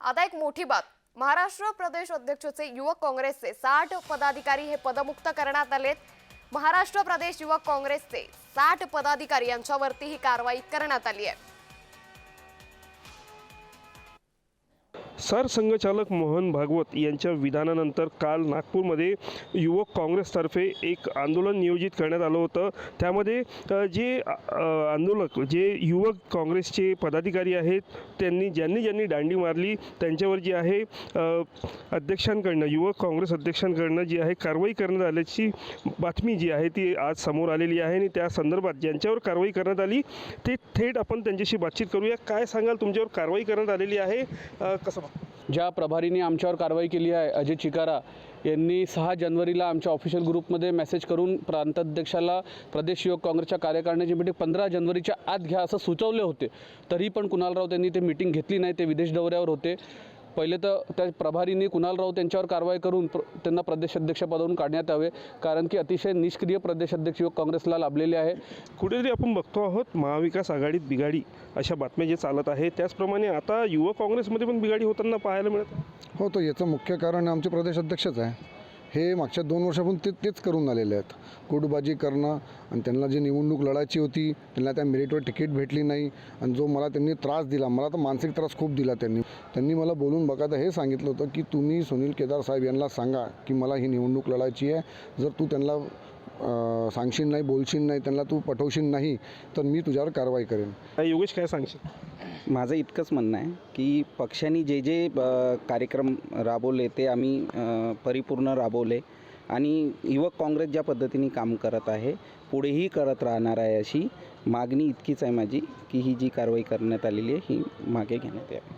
आता एक मोठी बात महाराष्ट्र प्रदेश अध्यक्षचे युवक काँग्रेसचे साठ पदाधिकारी हे पदमुक्त करण्यात आलेत. महाराष्ट्र प्रदेश युवक काँग्रेसचे साठ पदाधिकारी यांच्यावरती ही कारवाई करण्यात आली आहे. सरसंघचालक मोहन भागवत यांच्या विधानानंतर काल नागपूरमध्ये युवक काँग्रेसतर्फे एक आंदोलन नियोजित करण्यात आलं होतं. त्यामध्ये जे आंदोलक जे युवक काँग्रेसचे पदाधिकारी आहेत त्यांनी ज्यांनी ज्यांनी दांडी मारली त्यांच्यावर जी आहे अध्यक्षांकडनं युवक काँग्रेस अध्यक्षांकडनं जी आहे कारवाई करण्यात आल्याची बातमी जी आहे ती आज समोर आलेली आहे आणि त्या संदर्भात ज्यांच्यावर कारवाई करण्यात आली ते थेट आपण त्यांच्याशी बातचीत करूया. काय सांगाल? तुमच्यावर कारवाई करण्यात आलेली आहे. कसं ज्या प्रभारीने आमच्यावर कारवाई केली आहे अजय चिकारा यांनी सहा जानेवारीला आमच्या ऑफिशियल ग्रुपमध्ये मेसेज करून प्रांताध्यक्षाला प्रदेश युवक काँग्रेसच्या कार्यकारिणीची मिटिंग म्हणजे पंधरा जानेवारीच्या आत घ्या असं सुचवले होते. तरी पण कुणाल राऊत यांनी ते मिटिंग घेतली नाही ते विदेश दौऱ्यावर होते. पहिले तर त्या प्रभारीने कुणाल राऊत यांच्यावर कारवाई करून प्र त्यांना प्रदेशाध्यक्षपदावरून काढण्यात यावे कारण की अतिशय निष्क्रिय प्रदेशाध्यक्ष युवक काँग्रेसला लाभलेले आहे कुठेतरी आपण बघतो आहोत महाविकास आघाडीत बिघाडी अशा बातम्या जे चालत आहे त्याचप्रमाणे आता युवक काँग्रेसमध्ये पण बिघाडी होताना पाहायला मिळत आहे. हो तर याचं मुख्य कारण आमचे प्रदेश अध्यक्षच आहे हे मागच्या दोन वर्षापासून ते तेच करून आलेले आहेत. कुटबाजी करणं आणि त्यांना जी निवडणूक लढायची होती त्यांना त्या मेरिटवर तिकीट भेटली नाही आणि जो मला त्यांनी त्रास दिला मला तर मानसिक त्रास खूप दिला त्यांनी. त्यांनी मला बोलून बघा हे सांगितलं होतं की तुम्ही सुनील केदार साहेब यांना सांगा की मला ही निवडणूक लढायची आहे. जर तू त्यांना सांगशील नाही बोलशील नाही त्यांना तू पटवशील नाही तर मी तुझ्यावर कारवाई करेन. काय योगेश काय सांगशील? माझं इतकंच म्हणणं आहे की पक्षाने जे जे कार्यक्रम राबवले ते आम्ही परिपूर्ण राबवले. आणि युवक काँग्रेस ज्या पद्धतीने काम करत आहे पुढेही करत राहणार आहे अशी मागणी इतकीच आहे माझी की ही जी कारवाई करण्यात आलेली आहे ही मागे घेण्यात यावी.